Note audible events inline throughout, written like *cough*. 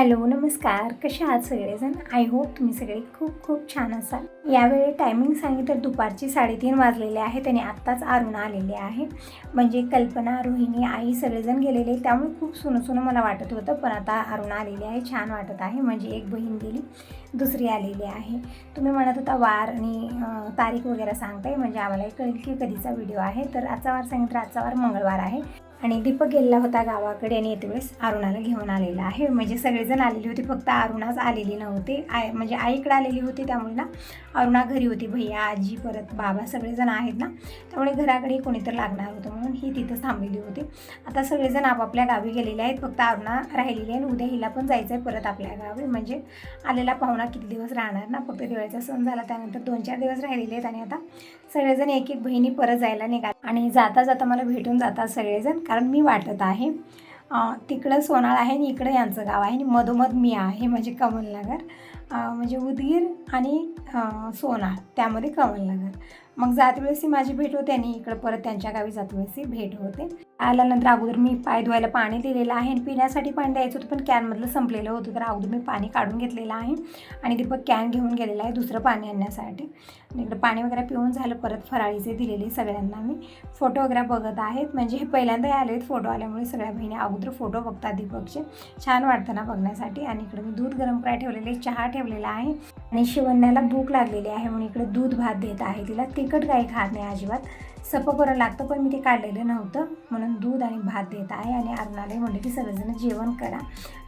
Hello नमस्कार. कसे आहात सगळेजण? आय होप तुम्ही सगळे खूप खूप छान असाल. यावेळी टायमिंग सांगितलं दुपारची साडेतीन वाजलेले आहेत आणि आत्ताच अरुणा आलेले आहे. म्हणजे कल्पना रोहिणी आई सगळेजण गेलेले त्यामुळे खूप सुनं सुनं मला वाटत होतं पण आता अरुणा आलेली आहे. छान वाटत आहे. म्हणजे एक बहीण गेली दुसरी आलेली आहे. तुम्ही म्हणत होता वार आणि तारीख वगैरे सांगताय. म्हणजे आम्हालाही कळेल की कधीचा व्हिडिओ आहे. तर आजचा वार सांगितलं आजचा वार मंगळवार आहे. आणि दीपक गेलेला होता गावाकडे आणि येतेवेळेस अरुणाला घेऊन आलेला आहे. म्हणजे सगळेजण आलेली होती फक्त अरुणाच आलेली नव्हती. आय म्हणजे आईकडे आलेली होती त्यामुळे ना अरुणा घरी होती. भैया आजी परत बाबा सगळेजण आहेत ना त्यामुळे घराकडे कोणीतरी लागणार होतं म्हणून ही तिथंच थांबलेली होती. आता सगळेजण आपापल्या गावी गेलेले आहेत फक्त अरुणा राहिलेली आहे आणि उद्या हिला पण जायचं आहे परत आपल्या गावी. म्हणजे आलेला पाहुणा किती दिवस राहणार ना? फक्त दिवाळीचा सण झाला त्यानंतर दोन चार दिवस राहिलेले आहेत आणि आता सगळेजण एक एक बहिणी परत जायला निघाले. आणि जाता जाता मला भेटून जातात सगळेजण कारण मी वाटत आहे तिकडं सोनाळ आहे आणि इकडं यांचं गाव आहे आणि मधोमध मी आहे म्हणजे कमलनगर म्हणजे उदगीर आणि सोनाळ त्यामध्ये कमलनगर. मग जात वेळेस माझी भेट होते आणि इकडं परत त्यांच्या गावी जात वेळेस भेट होते. आल्यानंतर अगोदर मी पाय धुवायला पाणी दिलेलं आहे आणि पिण्यासाठी पाणी द्यायचं होतं पण कॅनमधलं संपलेलं होतं. तर अगोदर मी पाणी काढून घेतलेलं आहे आणि दीपक कॅन घेऊन गेलेला आहे दुसरं पाणी आणण्यासाठी. आणि इकडं पाणी वगैरे पिऊन झालं परत फराळीचे दिलेले सगळ्यांना मी. फोटो वगैरे बघत आहेत. म्हणजे हे पहिल्यांदा आले आहेत फोटो आल्यामुळे सगळ्या बहिणी अगोदर फोटो बघतात दीपकचे. छान वाटतं ना बघण्यासाठी. आणि इकडे मी दूध गरम करायला ठेवलेले चहा ठेवलेला आहे. आणि शिवण्याला भूक लागलेली आहे म्हणून इकडे दूध भात देत आहे तिला. तिखट काही खात नाही अजिबात. सप करून लागतं पण मी ते काढलेलं नव्हतं. म्हणून दूध आणि भात देत आहे आणि अरुणालाही म्हणले की सगळेजण जेवण करा.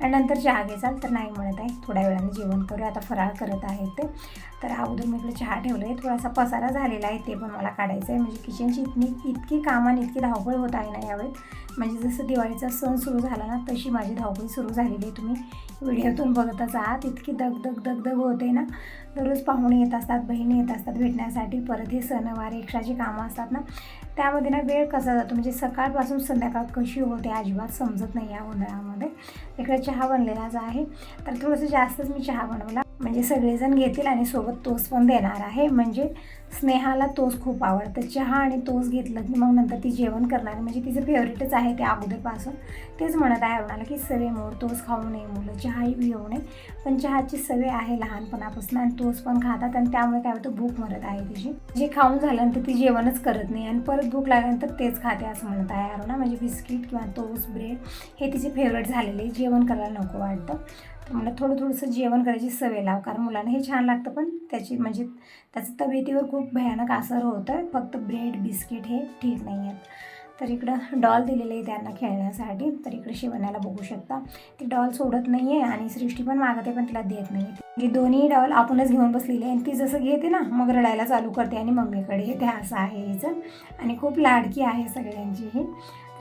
आणि नंतर चहा घ्यायचाल तर नाही म्हणत आहे. थोड्या वेळाने जेवण करू आता फराळ करत आहेत ते. तर अगोदर मी इकडे चहा ठेवलं आहे थोडासा पसारा झालेला आहे ते पण मला काढायचं आहे म्हणजे किचनची इतकी इतकी कामं आणि इतकी धावपळ होत आहे ना यावेळी म्हणजे जसं दिवाळीचा सण सुरू झाला ना तशी माझी धावपळ सुरू झालेली आहे. तुम्ही व्हिडिओतून बघतच आहात. इतकी दग दग दग दग होते ना. दररोज पाहुणे येत असतात बहिणी येत असतात भेटण्यासाठी परत हे सणवार एक्स्ट्राची कामं असतात ना त्यामध्ये ना वेळ कसा जातो? म्हणजे सकाळपासून संध्याकाळ कशी होते अजिबात समजत नाही या उन्हाळ्यामध्ये. इकडे चहा बनलेलाच आहे. तर थोडंसं जास्तच मी चहा बनवला. म्हणजे सगळेजण घेतील आणि सोबत तोस पण देणार आहे. म्हणजे स्नेहाला तोस खूप आवडतं. चहा आणि तोस घेतलं की मग नंतर ती जेवण करणार. म्हणजे तिचं फेवरेटच आहे ते अगोदरपासून. तेच म्हणत आहे अरुणाला की सवय मोड तोस खाऊ नये मुलं. चहाही पिऊ नये. पण चहाची सवय आहे लहानपणापासून आणि तोस पण खातात आणि त्यामुळे काय होतं भूक मरत आहे तिची. जे खाऊन झाल्यानंतर ती जेवणच करत नाही आणि परत भूक लागल्यानंतर तेच खाते असं म्हणत आहे अरुणा म्हणजे बिस्किट किंवा तोस ब्रेड हे तिचे फेवरेट झालेले. जेवण करायला नको वाटतं. तर मला थोडं थोडंसं जेवण करायची सवय लाव कारण मुलांना हे छान लागतं पण त्याची म्हणजे त्याचं तब्येतीवर खूप भयानक असर होतं फक्त ब्रेड बिस्किट हे ठीक नाही आहेत. तर इकडं डॉल दिलेले आहे त्यांना खेळण्यासाठी. तर इकडे शिवण्याला बघू शकता. ती डॉल सोडत नाही आहे आणि सृष्टी पण मागते पण तिला देत नाही. म्हणजे दोन्ही डॉल आपणच घेऊन बसलेली आहे. आणि ती जसं घेते ना मग रडायला चालू करते आणि मम्मीकडे हे ते असं आहे हिचं. आणि खूप लाडकी आहे सगळ्यांची ही.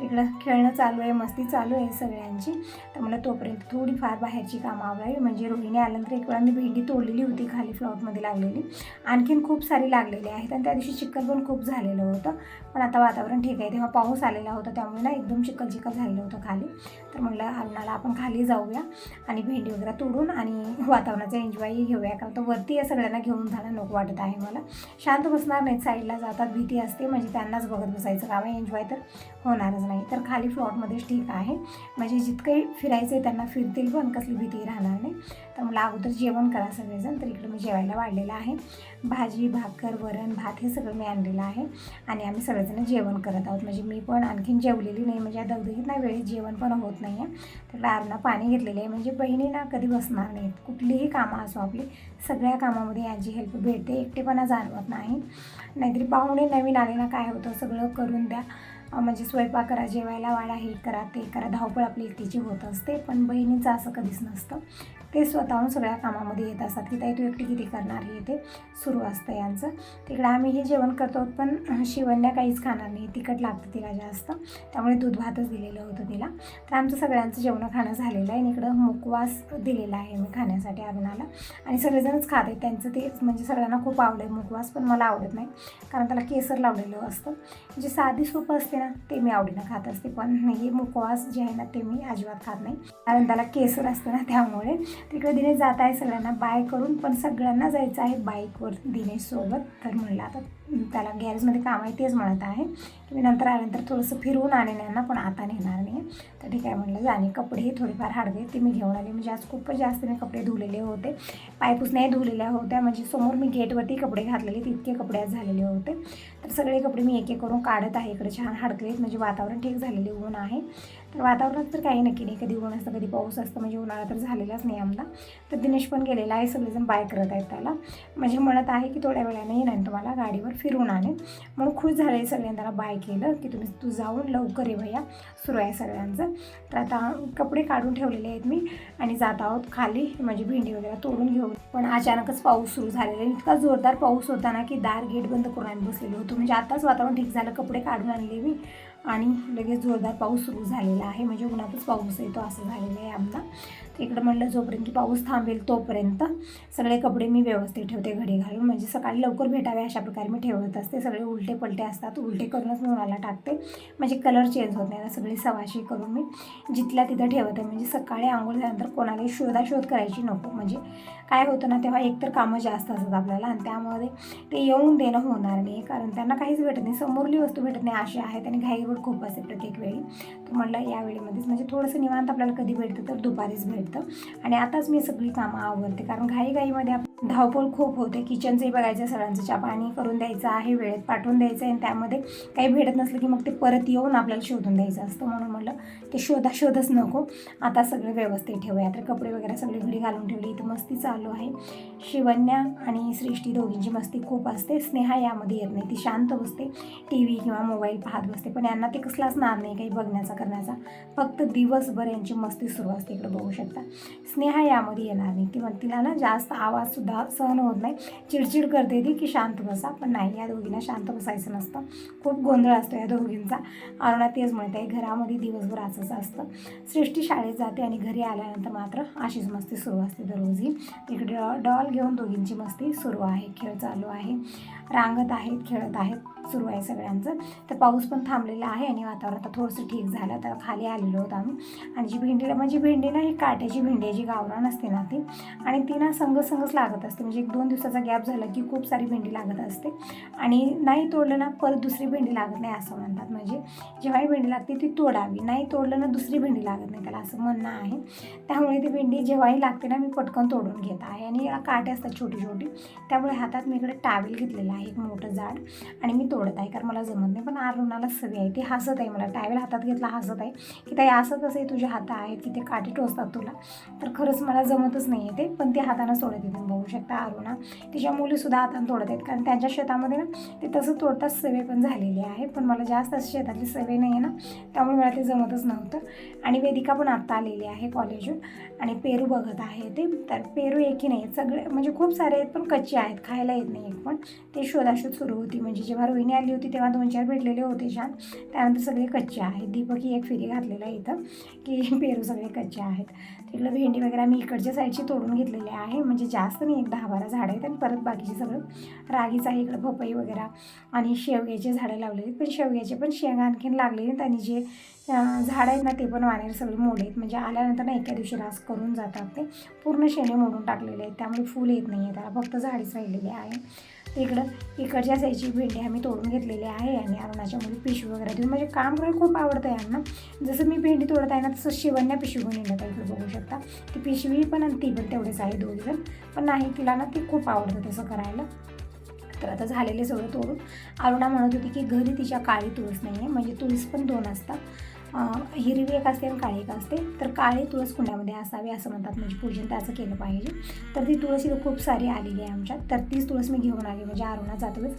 इकडं खेळणं चालू आहे मस्ती चालू आहे सगळ्यांची. तर मला तोपर्यंत थोडीफार बाहेरची कामं आवडावी म्हणजे रोहिणी आल्यानंतर एक वेळा मी भेंडी तोडलेली होती खाली फ्लॉटमध्ये लागलेली. आणखीन खूप सारी लागलेली आहेत आणि त्या दिवशी चिखल पण खूप झालेलं होतं. पण आता वातावरण ठीक आहे. तेव्हा पाऊस आलेला होता त्यामुळे ना एकदम चिखल चिखल झालेलं होतं खाली. तर म्हणलं अरुणाला आपण खाली जाऊया आणि भेंडी वगैरे तोडून आणि वातावरणाचा एन्जॉयही घेऊया. कारण तर वरती या सगळ्यांना घेऊन जाणं नको वाटत आहे मला. शांत बसणार नाहीत. साईडला जातात भीती असते. म्हणजे त्यांनाच बघत बसायचं काम आहे. एन्जॉय तर होणारच नाही. तर खाली फ्लॉटमध्येच ठीक आहे. म्हणजे जितकंही फिरायचं आहे त्यांना फिरतील पण कसली भीती राहणार नाही. तर मला अगोदर जेवण करा सगळेजण तर इकडे मी जेवायला वाढलेलं आहे. भाजी भाकर वरण भात हे सगळं मी आणलेलं आहे. आणि आम्ही सगळेजण जेवण करत आहोत. म्हणजे मी पण आणखीन जेवलेली नाही. म्हणजे दगदगीत नाही वेळेत जेवण पण होत नाही आहे तर आरना पाणी घेतलेलं आहे. म्हणजे बहिणीना कधी बसणार नाहीत. कुठलीही कामं असो आपली सगळ्या कामामध्ये यांची हेल्प भेटते. एकटेपणा जाणवत नाही. नाहीतरी पाहुणे नवीन आले ना काय होतं? सगळं करून द्या. म्हणजे स्वयंपाक करा जेवायला वाढा हे करा ते करा. धावपळ आपली एकटीची होत असते पण बहिणीचं असं कधीच नसतं. ते स्वतःहून सगळ्या कामामध्ये येत असतात. की ताई तू एकटी किती करणार? हे ते सुरू असतं यांचं. तिकडे आम्ही हे जेवण करतो पण शिवण्या काहीच खाणार नाही. तिखट लागतं तिला जास्त. त्यामुळे दूध भातच दिलेलं होतं तिला. तर आमचं सगळ्यांचं जेवणं खाणं झालेलं आहे. आणि इकडं मुकवास दिलेला आहे मी खाण्यासाठी अरुणाला. आणि सगळेजणच खात आहेत. त्यांचं ते म्हणजे सगळ्यांना खूप आवडेल मुकवास पण मला आवडत नाही. कारण त्याला केसर लावलेलं असतं. म्हणजे साधी सूप असते ना ते मी आवडीनं खात असते. पण हे मुकवास जे आहे ना ते मी अजिबात खात नाही. कारण त्याला केसर असतं ना त्यामुळे तिकडे दिनेश जात आहे सगळ्यांना बाय करून पण सगळ्यांना जायचं आहे बाईकवर दिनेशसोबत तर म्हणलं आता त्याला गॅरेजमध्ये काम आहे तेच म्हणत आहे की मी नंतर आल्यानंतर थोडंसं फिरवून आणेन यांना पण आता नेणार नाही. तर ठीक आहे म्हणलं जाणे कपडे हे थोडेफार हाडवे ते मी घेऊन आले. म्हणजे आज खूपच जास्त मी कपडे धुलेले होते. पायपुसण्याही धुलेल्या होत्या. म्हणजे समोर मी गेटवरती कपडे घातलेले तितके कपडे आज झालेले होते. तर सगळे कपडे मी एक एक करून काढत आहे. इकडे छान हडकलेत. म्हणजे वातावरण ठीक झालेले ऊन आहे. तर वातावरणात तर काही नक्की नाही. कधी ऊन असतं कधी पाऊस असतं म्हणजे उन्हाळा तर झालेलाच नाही आमला तर दिनेश पण गेलेला आहे सगळेजण बाय करत आहेत त्याला. म्हणजे म्हणत आहे की थोड्या वेळाने येणार तुम्हाला गाडीवर फिरून आणेन म्हणून खुश झाले सगळ्यांनी त्याला बाय केलं की तुम्ही तू जाऊन लवकर ये भैया. सुरू आहे सगळ्यांचं. तर आता कपडे काढून ठेवलेले आहेत मी आणि जात आहोत खाली. म्हणजे भेंडी वगैरे तोडून घेऊन. पण अचानकच पाऊस सुरू झालेला आहे. इतका जोरदार पाऊस होता ना की दार गेट बंद करून आम्ही बसलेलो होतो. म्हणजे आताच वातावरण ठीक झालं. कपडे काढून आणले मी. आणि लगेच जोरदार पाऊस सुरू झालेला आहे. म्हणजे उन्हातच पाऊस येतो असं झालेलं आहे आमचा. इकडं म्हणलं जोपर्यंत की पाऊस थांबेल तोपर्यंत सगळे कपडे मी व्यवस्थित ठेवते घडी घालून. म्हणजे सकाळी लवकर भेटावे अशा प्रकारे मी ठेवत असते. सगळे उलटे पलटे असतात उलटे करूनच मी उन्हाला टाकते. म्हणजे कलर चेंज होत नाही सगळी सवाशी करून मी जिथल्या तिथं ठेवते म्हणजे सकाळी आंघोळ झाल्यानंतर कोणालाही शोधाशोध करायची नको. म्हणजे काय होतं ना तेव्हा एकतर कामं जास्त असतात आपल्याला आणि त्यामध्ये ते येऊन देणं होणार नाही. कारण त्यांना काहीच भेटत नाही. समोरली वस्तू भेटत नाही अशी आहेत आणि घाईरोड खूप असते प्रत्येक वेळी. तर म्हटलं या वेळेमध्येच म्हणजे थोडंसं निवांत आपल्याला कधी भेटतं तर दुपारीच भेटतं. आणि आताच मी सगळी कामं आवडते कारण घाईघाईमध्ये आप धावपळ खूप होते. किचनचंही बघायचं सरांचं चहा पाणी करून द्यायचं आहे वेळेत पाठवून द्यायचं आहे. आणि त्यामध्ये काही भेटत नसलं की मग ते परत येऊन आपल्याला शोधून द्यायचं असतं. म्हणून म्हटलं ते शोधा शोधच नको. आता सगळं व्यवस्थित ठेवूया तर कपडे वगैरे सगळे घडी घालून ठेवले. इथं मस्ती चालू आहे. शिवन्या आणि सृष्टी दोघींची मस्ती खूप असते. स्नेहा यामध्ये येत नाही. ती शांत बसते. टी व्ही किंवा मोबाईल पाहत बसते. पण यांना ते कसलाच नाद नाही. काही बघण्याचा करण्याचा. फक्त दिवसभर यांची मस्ती सुरू असते. इकडे बघू शकता. स्नेहा यामध्ये येणार नाही. ती मग तिला ना जास्त आवाजसुद्धा सहन होत नाही. चिडचिड करते ती की शांत बसा. पण नाही या दोघींना शांत बसायचं नसतं. खूप गोंधळ असतो या दोघींचा. अरुणा तेच म्हणते घरामध्ये दिवसभर असंच असतं. सृष्टी शाळेत जाते आणि घरी आल्यानंतर मात्र अशीच मस्ती सुरू असते दररोजही. इकडे डॉल घेऊन दोघींची मस्ती सुरू आहे. खेळ चालू आहे. रांगत आहेत खेळत आहेत सुरू आहे सगळ्यांचं. तर पाऊस पण थांबलेला आहे आणि वातावरण आता थोडंसं ठीक झालं. तर खाली आलेलो होतो आम्ही. आणि जी भेंडी म्हणजे भेंडी ना ही काट्याची भेंडी आहे जी गावरान असते ना ती. आणि ती ना संघ संघच लागत असते. म्हणजे एक दोन दिवसाचा गॅप झाला की खूप सारी भेंडी लागत असते. आणि नाही तोडलं ना परत दुसरी भेंडी लागत नाही असं म्हणतात. म्हणजे जेव्हाही भेंडी लागते ती तोडावी. नाही तोडलं ना दुसरी भेंडी लागत नाही त्याला असं म्हणणं आहे. त्यामुळे ती भेंडी जेव्हाही लागते ना मी पटकन तोडून घेत आहे. आणि काटे असतात छोटी छोटी त्यामुळे हातात मी इकडे टावेल घेतलेला आहे एक मोठं जाड आणि मी तोडत आहे कारण मला जमत नाही. पण अरुणाला सवय आहे. ती हसत आहे मला. टायवेल हातात घेतला हसत आहे. की ताई असं कसं आहे तुझे हात आहेत की ते काठी टोचतात तुला? तर खरंच मला जमतच नाही आहे ते. पण ते हातानं तोडत येते बघू शकता अरुणा. तिच्या मुलीसुद्धा हातानं तोडत आहेत. कारण त्यांच्या शेतामध्ये ना ते तसं तोडताच सवय पण झालेली आहे. पण मला जास्त शेतातली सवय नाही आहे ना. त्यामुळे मला ते जमतच नव्हतं. आणि वेदिका पण आत्ता आलेली आहे कॉलेजून आणि पेरू बघत आहे ते. तर पेरू एकही नाही? आहेत सगळे म्हणजे खूप सारे आहेत पण कच्चे आहेत. खायला येत नाही एक पण. ते शोधाशोध सुरू होती. म्हणजे जेव्हा रोहिणी आली होती तेव्हा दोन चार भेटलेले होते छान. त्यानंतर सगळे कच्चे आहेत. दीपक ही एक फेरी घातलेला आहे इथं की पेरू सगळे कच्चे आहेत. तिकडं भेंडी वगैरे मी इकडच्या साईडची तोडून घेतलेली आहे. म्हणजे जास्त नाही एक दहा बारा झाडं आहेत आणि परत बाकीचे सगळं रागीचं आहे इकडं पपई वगैरे आणि शेवग्याचे झाडं लावलेली आहेत. पण शेवग्याचे पण शेंगा आणखीन लागले नाहीत आणि जे झाडं आहेत ना ते पण वाण्यावर सगळे मोडे आहेत. म्हणजे आल्यानंतर ना एका दिवशी रास करून जातात ते. पूर्ण शेणे मोडून टाकलेले आहेत. त्यामुळे फूल येत नाही आहे त्याला फक्त झाडीच राहिलेली आहे. इकडं इकडच्या साईडची भेंडी आम्ही तोडून घेतलेली आहे आणि अरुणाच्या मुली पिशवी वगैरे देऊन. म्हणजे काम करायला खूप आवडतं यांना जसं मी भेंडी तोडत आहे ना तसं शिवण्या पिशवी घेऊन येण्यात इकडे बघू शकता. ती पिशवी पण आणि ती पण तेवढेच आहे दोघीजण पण नाही तिला ना ती खूप आवडतं तसं करायला. तर आता झालेले सगळं तोडून. अरुणा म्हणत होती की घरी तिच्या काळी तुळस नाही आहे म्हणजे तुळस पण दोन असतात. हिरवी एक असते आणि काळी एक असते. तर काळी तुळस कुंड्यामध्ये असावी असं म्हणतात. म्हणजे पूजन त्याचं केलं पाहिजे. तर ती तुळस इथं खूप सारी आलेली आहे आमच्यात. तर तीच तुळस मी घेऊन आली. म्हणजे आरोना जातोच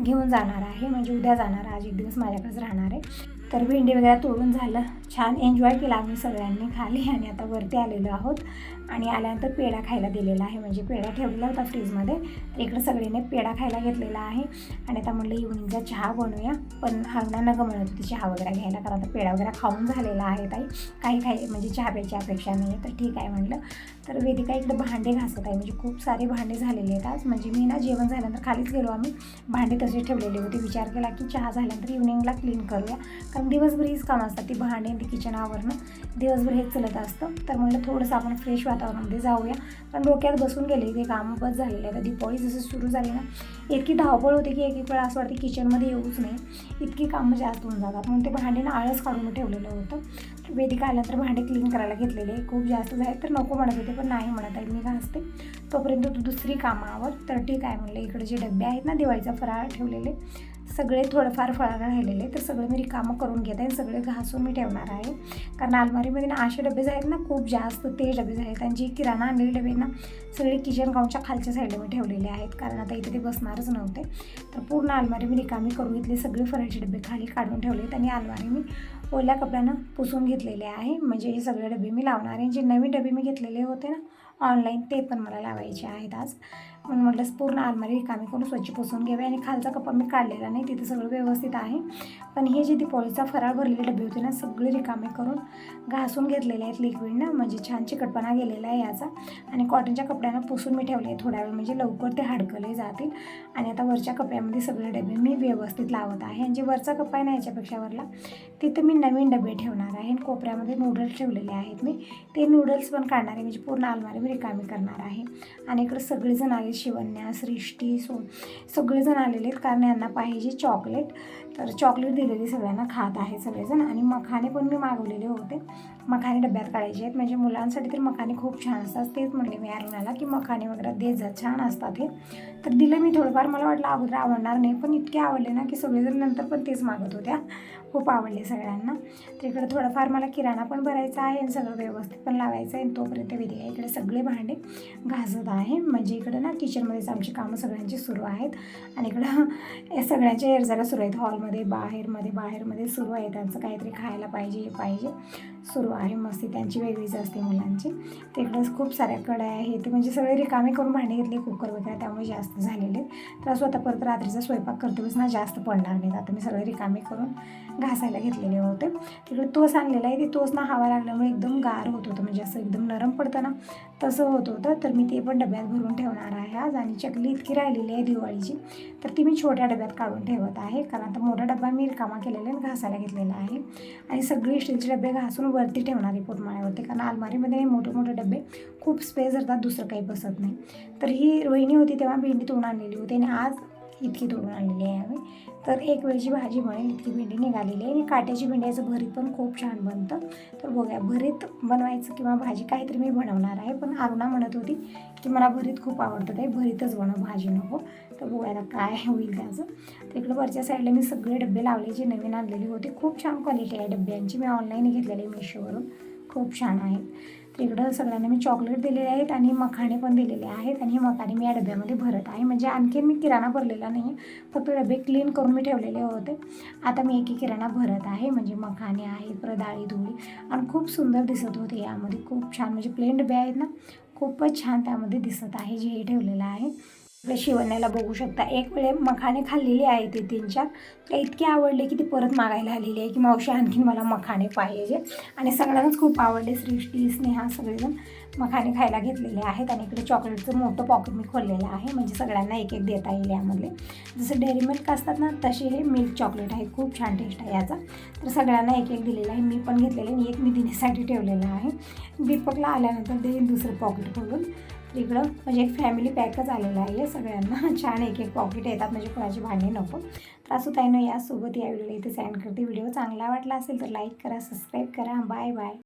घेऊन जाणार आहे. म्हणजे उद्या जाणार आज एक दिवस माझ्याकडेच राहणार आहे. तर भेंडी वगैरे तोडून झालं. छान एन्जॉय केला आम्ही सगळ्यांनी खाली आणि आता वरती आलेलो आहोत. आणि आल्यानंतर पेढा खायला दिलेला आहे. म्हणजे पेढा ठेवलेला होता फ्रीजमध्ये. तर इकडं सगळ्यांनी पेढा खायला घेतलेला आहे. आणि आता म्हणलं इव्हनिंगचा चहा बनवूया. पण हरणा नगं म्हणत होती चहा वगैरे घ्यायला. कारण आता पेढा वगैरे खाऊन झालेला आहे ताई. काही खाय म्हणजे चहा प्यायची अपेक्षा नाही आहे. तर ठीक आहे म्हणलं. तर वेदिका इकडे भांडे घासत आहे. म्हणजे खूप सारे भांडे झालेले आहेत आज. म्हणजे मी ना जेवण झाल्यानंतर खालीच गेलो. आम्ही भांडे तसे ठेवलेले होते. विचार केला की चहा झाल्यानंतर इव्हनिंगला क्लीन करूया. कारण दिवसभर हीच कामं असतात. ती भांडे वाजेपर्यंत किचन आवरणं. दिवसभर हेच चलत असतं. तर म्हटलं थोडंसं आपण फ्रेश वातावरणामध्ये जाऊया. पण डोक्यात बसून गेले ते कामं बस झालेलं आहे आता दिपावळी जसं सुरू झाली ना इतकी धावपळ होते की एक एक वेळा असं वाटतं किचनमध्ये येऊच नाही. इतकी कामं जास्त होऊन जातात. म्हणून ते भांडीनं आळस काढून ठेवलेलं होतं. वेदिका आल्यानंतर भांडे क्लीन करायला घेतलेले खूप जास्त झाले तर नको म्हणत होते पण नाही म्हणत आहे. मी घासते. तोपर्यंत तू दुसरी कामावर. तर ठीक आहे म्हणलं इकडे जे डबे आहेत ना दिवाळीचा फराळ ठेवलेले सगळे थोडंफार फळाला राहिलेले तर सगळे मी रिकामं करून घेत आहे सगळे घासून मी ठेवणार आहे. कारण अलमारीमध्ये ना असे डबे आहेत ना खूप जास्त ते डबे आहेत आणि जी किराणा आणलेले डबे ना सगळे किचन गाऊनच्या खालच्या साईडला मी ठेवलेले आहेत. कारण आता इथे ते बसणारच नव्हते. तर पूर्ण अलमारी मी रिकामी करून घेतली सगळे फराळचे डबे खाली काढून ठेवलेत आणि अलमारी मी ओल्या कपड्यानं पुसून घेतलेले आहे. म्हणजे हे सगळे डबे मी लावणार आहे. जे नवीन डबे मी घेतलेले होते ना ऑनलाईन ते पण मला लावायचे आहेत आज. म्हणून म्हटलं पूर्ण अलमारी रिकामी करून स्वच्छ पुसून घ्यावी आणि खालचा कप्पा मी काढलेला नाही तिथे सगळं व्यवस्थित आहे. पण हे जे दिपोळीचा फराळ भरलेले डबे होते ना सगळे रिकामे करून घासून घेतलेले आहेत लिक्विडनं म्हणजे छान चिकटपणा गेलेला आहे याचा. आणि कॉटनच्या कपड्यानं पुसून मी ठेवले थोड्या वेळ म्हणजे लवकर ते हाडकले जातील. आणि आता वरच्या कप्प्यामध्ये सगळे डबे मी व्यवस्थित लावत आहे. आणि जे वरचा कप्पा आहे ना याच्यापेक्षा वरला तिथे मी नवीन डबे ठेवणार आहे. आणि कोपऱ्यामध्ये नूडल्स ठेवलेले आहेत मी. ते नूडल्स पण काढणार आहे म्हणजे पूर्ण अलमारी मी रिकामी करणार आहे. आणि इकडे सगळेजण आले शिवण्या सृष्टी सो सगळेजण आलेले आहेत कारण यांना पाहिजे चॉकलेट तर चॉकलेट दिलेली सगळ्यांना खात आहे सगळेजण आणि मखाने पण मी मागवलेले होते. मखाने डब्यात काढायचे आहेत. म्हणजे मुलांसाठी तर मखाने खूप छान असतात. तेच म्हणले मी अरुणाला की मखाने वगैरे देत जा छान असतात हे. तर दिलं मी थोडंफार. मला वाटलं अगोदर आवडणार नाही पण इतके आवडले ना की सगळेजण नंतर पण तेच मागत होत्या. खूप आवडले सगळ्यांना. तर इकडे थोडंफार मला किराणा पण भरायचा आहे आणि सगळं व्यवस्थित पण लावायचं आहे. आणि तोपर्यंत विधी इकडे सगळे भांडे घासत आहे. म्हणजे इकडे ना किचनमध्येच आमची कामं सगळ्यांची सुरू आहेत. आणि इकडं या सगळ्यांच्या एरजाला सुरू आहेत. हॉलमध्ये बाहेरमध्ये बाहेरमध्ये सुरू आहे. त्यांचं काहीतरी खायला पाहिजे हे पाहिजे. सुरू आहे. मस्ती त्यांची वेगळीच असते मुलांची. तिकडंच खूप साऱ्या कडाया आहेत. ते म्हणजे सगळे रिकामे करून भांडी घेतली कुकर वगैरे त्यामुळे जास्त झालेले तर स्वतः परत रात्रीचा स्वयंपाक करते ना जास्त पडणार नाहीत. आता मी सगळे रिकामे करून घासायला घेतलेले होते. तिकडे तोस आणलेला आहे. ते तोस ना हवा लागल्यामुळे एकदम गार होत होतं. म्हणजे असं एकदम नरम पडतं ना तसं होत होतं. तर मी ते पण डब्यात भरून ठेवणार आहे आज. आणि चकली इतकी राहिलेली आहे दिवाळीची. तर ती मी छोट्या डब्यात काढून ठेवत आहे. कारण आता मोठा डबा मी रिकामा केलेला आणि घासायला घेतलेला आहे. आणि सगळे स्टीलचे डबे घासून वरती ठेवणार आहे पोटमाळ्यावरती कारण अलमारीमध्ये मोठे मोठे डबे खूप स्पेस धरतात दुसरं काही बसत नाही. तर ही रोहिणी होती तेव्हा भेंडी तोडून आणलेली होती आणि आज इतकी तोडून आणलेली आहे आम्ही. तर एक वेळची भाजी बनेल इतकी भेंडी निघालेली आहे आणि काट्याची भेंड्याचं भरीत पण खूप छान बनतं. तर बघूया भरीत बनवायचं किंवा भाजी काहीतरी मी बनवणार आहे पण अरुणा म्हणत होती की मला भरीत खूप आवडतं ते भरीतच बनव भाजी नको. तर बघूया आता काय होईल त्याचं तर इकडं वरच्या साईडला मी सगळे डबे लावले जे नवीन आणलेले होते. खूप छान क्वालिटी आहे डब्यांची. मी ऑनलाईन घेतलेली मिशोवरून खूप छान आहेत. तर इकडं सगळ्यांना मी चॉकलेट दिलेले आहेत आणि मखाणे पण दिलेले आहेत आणि हे मखाणे मी या डब्यामध्ये भरत आहे. म्हणजे आणखीन मी किराणा भरलेला नाही फक्त डबे क्लीन करून मी ठेवलेले होते. आता मी एक किराणा भरत आहे. म्हणजे मखाणे आहेत परत डाळी धुळी. आणि खूप सुंदर दिसत होते यामध्ये. खूप छान. म्हणजे प्लेन डबे आहेत ना खूपच छान त्यामध्ये दिसत आहे जे हे ठेवलेलं आहे. शिवण्याला बघू शकता एक वेळे मखाने खाल्लेली आहे ते तीन चार तर इतके आवडले की ती परत मागायला आलेली आहे की मावशी आणखीन मला मखाने पाहिजे. आणि सगळ्यांनाच खूप आवडले सृष्टी स्नेहा सगळेजण मखाणे खायला घेतलेले आहेत. आणि इकडे चॉकलेटचं मोठं पॉकेट मी खोललेलं आहे म्हणजे सगळ्यांना एक एक देता येईल यामधले. जसं डेअरी मिल्क असतात ना तसे हे मिल्क चॉकलेट आहे खूप छान टेस्ट आहे याचा. तर सगळ्यांना एक एक दिलेलं आहे मी पण घेतलेलं आणि एक मी दिनेसाठी ठेवलेलं आहे. दीपकला आल्यानंतर देईन दुसरं पॉकेट खोलून इकडं म्हणजे एक फॅमिली पॅकच आलेला आहे सगळ्यांना. *laughs* छान एक एक पॉकेट येतात म्हणजे कोणाची भांडी नको. तर असं ताईनं यासोबत या व्हिडिओला इथे सेंड करते. व्हिडिओ चांगला वाटला असेल तर लाईक करा सबस्क्राईब करा. Bye bye